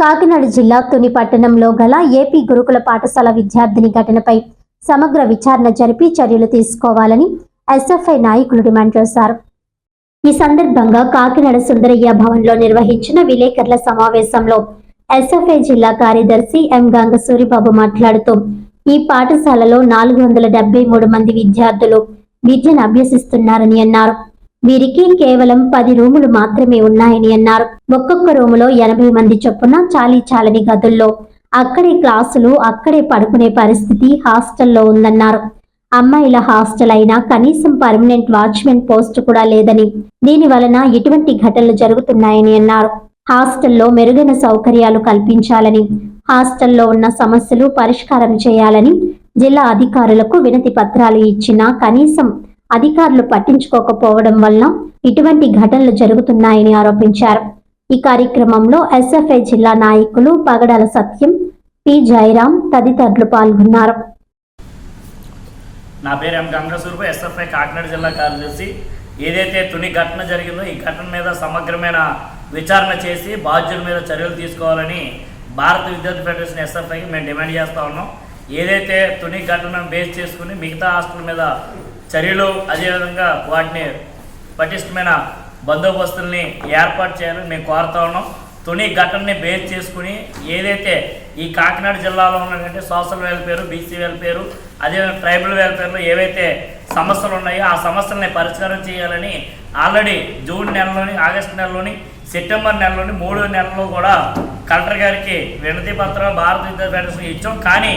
కాకినాడ జిల్లా తుని పట్టణంలో గల ఏపీ గురుకుల పాఠశాల విద్యార్థిని ఘటనపై సమగ్ర విచారణ జరిపి చర్యలు తీసుకోవాలని ఎస్ఎఫ్ఐ నాయకులు డిమాండ్ చేశారు. ఈ సందర్భంగా కాకినాడ సుందరయ్య భవన్లో నిర్వహించిన విలేకరుల సమావేశంలో ఎస్ఎఫ్ఐ జిల్లా కార్యదర్శి ఎం గంగ సూరిబాబు మాట్లాడుతూ ఈ పాఠశాలలో నాలుగు వందల డెబ్బై మూడు మంది విద్యార్థులు విద్యను అభ్యసిస్తున్నారని అన్నారు. వీరికి కేవలం పది రూములు మాత్రమే ఉన్నాయని అన్నారు. ఒక్కొక్క రూములో ఎనభై మంది చొప్పున చాలీ చాలని గదుల్లో. అక్కడే క్లాసులు అక్కడే పడుకునే పరిస్థితి హాస్టల్లో ఉందన్నారు. అమ్మాయిల హాస్టల్ అయినా కనీసం పర్మనెంట్ వాచ్మెన్ పోస్ట్ కూడా లేదని దీని వలన ఇటువంటి ఘటనలు జరుగుతున్నాయని అన్నారు. హాస్టల్లో మెరుగైన సౌకర్యాలు కల్పించాలని హాస్టల్లో ఉన్న సమస్యలు పరిష్కారం చేయాలని జిల్లా అధికారులకు వినతి పత్రాలు ఇచ్చినా కనీసం అధికారులు పట్టించుకోకపోవడం వలన ఇటువంటి ఘటనలు జరుగుతున్నాయని ఆరోపించారు. ఈ కార్యక్రమంలో ఎస్ఎఫ్ఐ జిల్లా నాయకులు పగడాల సత్యం పి. జయరాం తదితరులు పాల్గొన్నారు. నా పేరు ఎం. గంగసూర్పు ఎస్ఎఫ్ఐ కాకినాడ జిల్లా కార్యదర్శి. ఏదైతే తుని ఘటన జరిగిందో ఈ ఘటన మీద సమగ్రమైన విచారణ చేసి బాధ్యుల మీద చర్యలు తీసుకోవాలని భారత విద్యార్థి ఫెడరేషన్ ఎస్ఎఫ్ఐకి మేము డిమాండ్ చేస్తూ ఉన్నాం. ఏదైతే తుని ఘటన బేస్ చేసుకుని మిగతా హాస్టల్ మీద చర్యలు అదేవిధంగా వాటిని పటిష్టమైన బందోబస్తుల్ని ఏర్పాటు చేయాలని మేము కోరుతా ఉన్నాం. తుని ఘటనని బేస్ చేసుకుని ఏదైతే ఈ కాకినాడ జిల్లాలో ఉన్నటువంటి సోషల్ వెల్ఫేర్ బీసీ వెల్ఫేర్ అదేవిధంగా ట్రైబల్ వెల్ఫేర్లో ఏవైతే సమస్యలు ఉన్నాయో ఆ సమస్యలని పరిష్కారం చేయాలని ఆల్రెడీ జూన్ నెలలోని ఆగస్టు నెలలోని సెప్టెంబర్ నెలలోని మూడో నెలలో కూడా కలెక్టర్ గారికి వినతి పత్రం భారత విద్యార్థి ఫెడరేషన్ ఇచ్చాం. కానీ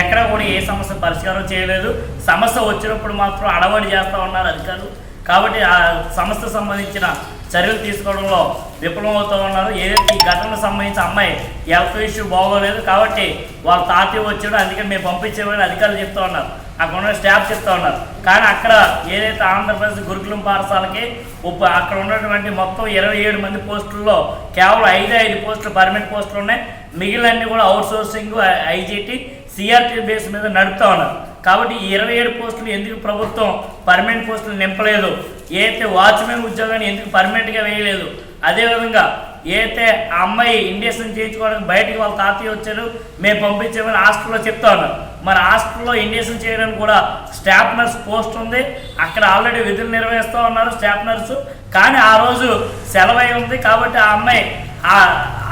ఎక్కడ కూడా ఏ సమస్య పరిష్కారం చేయలేదు. సమస్య వచ్చినప్పుడు మాత్రం అడవాడి చేస్తూ ఉన్నారు అధికారులు. కాబట్టి ఆ సమస్య సంబంధించిన చర్యలు తీసుకోవడంలో విఫలమవుతూ ఉన్నారు. ఏదైతే ఈ ఘటనకు సంబంధించి అమ్మాయి హెల్త్ ఇష్యూ బాగోలేదు కాబట్టి వాళ్ళ తాతయ్య వచ్చాడు. అందుకని మేము పంపించేవాళ్ళు అధికారులు చెప్తూ ఉన్నారు. అక్కడ ఉన్న స్టాఫ్ చెప్తా ఉన్నారు. కానీ అక్కడ ఏదైతే ఆంధ్రప్రదేశ్ గురుకులం పాఠశాలకి అక్కడ ఉన్నటువంటి మొత్తం ఇరవై ఏడు మంది పోస్టుల్లో కేవలం ఐదు ఐదు పోస్టులు పర్మనెంట్ పోస్టులు ఉన్నాయి. మిగిలినన్నీ కూడా outsourcing IGT CRT base మీద నడుపుతా ఉన్నారు. కాబట్టి ఇరవై ఏడు పోస్టులు ఎందుకు ప్రభుత్వం పర్మనెంట్ పోస్టులు నింపలేదు? ఏదైతే వాచ్మెన్ ఉద్యోగాన్ని ఎందుకు పర్మనెంట్గా వేయలేదు? అదేవిధంగా ఏదైతే ఆ అమ్మాయి ఇండియన్ చేయించుకోవడానికి బయటికి వాళ్ళ తాతయ్య వచ్చారు మేము పంపించామని హాస్టల్లో చెప్తా ఉన్నారు. మరి హాస్టల్లో ఇండేషన్ చేయడానికి కూడా స్టాఫ్ నర్స్ పోస్ట్ ఉంది. అక్కడ ఆల్రెడీ విధులు నిర్వహిస్తూ ఉన్నారు స్టాఫ్ నర్సు. కానీ ఆ రోజు సెలవై ఉంది కాబట్టి ఆ అమ్మాయి ఆ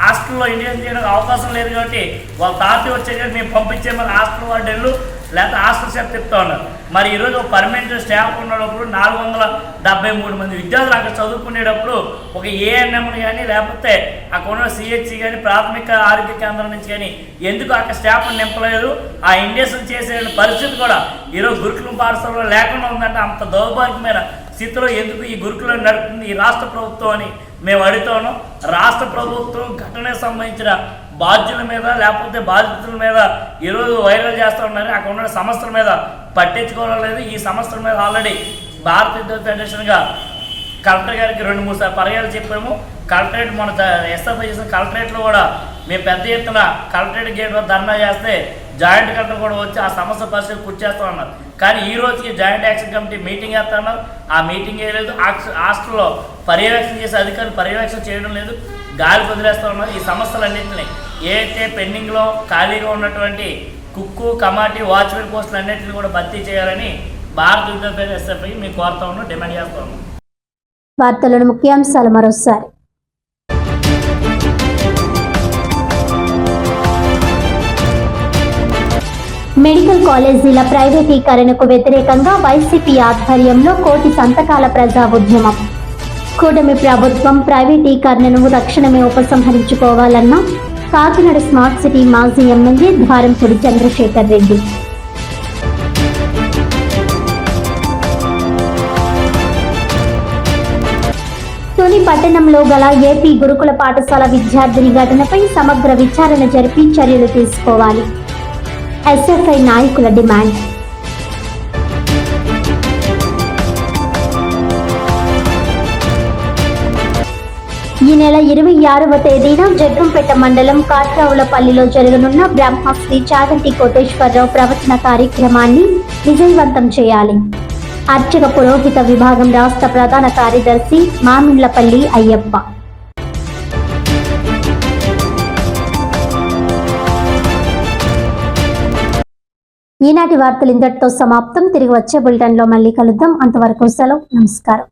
హాస్టల్లో ఇండియన్ చేయడానికి అవకాశం లేదు కాబట్టి వాళ్ళ తాతయ్య వచ్చే మేము పంపించే మరి హాస్టల్ వార్డెన్లు లేకపోతే హాస్టల్ స్టాఫ్ చెప్తా ఉన్నారు. మరి ఈరోజు పర్మనెంట్ స్టాఫ్ ఉన్నప్పుడు నాలుగు వందల డెబ్బై మూడు మంది విద్యార్థులు అక్కడ చదువుకునేటప్పుడు ఒక ఏఎన్ఎంని కానీ లేకపోతే అక్కడ ఉన్న సిహెచ్సి కానీ ప్రాథమిక ఆరోగ్య కేంద్రం నుంచి కానీ ఎందుకు అక్కడ స్టాఫ్ నింపలేదు? ఆ ఇండేషన్ చేసే పరిస్థితి కూడా ఈరోజు గురుకులం పాఠశాలలో లేకుండా ఉందంటే అంత దౌర్భాగ్యమైన స్థితిలో ఎందుకు ఈ గురుకులం నడుపుతుంది ఈ రాష్ట్ర ప్రభుత్వం అని మేము అడుగుతాను రాష్ట్ర ప్రభుత్వం ఘటనకు సంబంధించిన బాధ్యుల మీద లేకపోతే బాధితుల మీద ఈరోజు వైరల్ చేస్తూ ఉన్నారు. అక్కడ ఉన్న సంస్థల మీద పట్టించుకోవడం లేదు. ఈ సంస్థల మీద ఆల్రెడీ భారత విద్యుత్ ఫెడరేషన్గా కలెక్టర్ గారికి రెండు మూడు సార్లు పర్యాలు చెప్పాము. కలెక్టరేట్ మన ఎస్ఎఫ్ఐ చేసిన కలెక్టరేట్లో కూడా మేము పెద్ద ఎత్తున కలెక్టరేట్ గేట్ వద్ద ధర్నా చేస్తే జాయింట్ కలెక్టర్ కూడా వచ్చి ఆ సమస్య పరిస్థితి కృషి ఉన్నారు. కానీ ఈ రోజుకి జాయింట్ యాక్షన్ కమిటీ మీటింగ్ వేస్తున్నారు ఆ మీటింగ్ వేయలేదు హాస్టల్లో పర్యవేక్షణ చేసే అధికారులు పర్యవేక్షణ చేయడం లేదు. గాలి వదిలేస్తూ ఉన్నారు. ఈ సమస్యలన్నింటినీ ఏదైతే పెండింగ్లో ఖాళీగా ఉన్నటువంటి కుక్కు కమాటీ వాచ్మెన్ పోస్టులు అన్నింటిని కూడా భర్తీ చేయాలని భారత విద్యార్థి ఎస్ఎఫ్ఐ మేము కోరుతా ఉన్నాం డిమాండ్ చేస్తా ఉన్నాం. వార్తలను ముఖ్యాంశాలు మరోసారి. మెడికల్ కాలేజీల ప్రైవేటీకరణకు వ్యతిరేకంగా వైసీపీ ఆధ్వర్యంలో కోటి సంతకాల ప్రజా ఉద్యమం. కూటమి ప్రభుత్వం ప్రైవేటీకరణను తక్షణమే ఉపసంహరించుకోవాలన్న కాకినాడ స్మార్ట్ సిటీ మాజీ ఎమ్మెల్యే ద్వారంపూడి చంద్రశేఖర్ రెడ్డి. తుని పట్టణంలో గల ఏపీ గురుకుల పాఠశాల విద్యార్థిని ఘటనపై సమగ్ర విచారణ జరిపి చర్యలు తీసుకోవాలి. ఎస్ఎఫ్ఐ నాయకుల డిమాండ్. ఈ నెల ఇరవై ఆరవ తేదీన జగ్గంపేట మండలం కాట్రావులపల్లిలో జరగనున్న బ్రహ్మశ్రీ చాగంటి కోటేశ్వరరావు ప్రవచన కార్యక్రమాన్ని విజయవంతం చేయాలి. అర్చక పురోహిత విభాగం రాష్ట్ర ప్రధాన కార్యదర్శి మామిండ్లపల్లి అయ్యప్ప. ఈనాటి వార్తలు ఇంతటితో సమాప్తం. తిరిగి వచ్చే బులెటిన్లో మళ్ళీ కలుద్దాం. అంతవరకు సెలవు. నమస్కారం.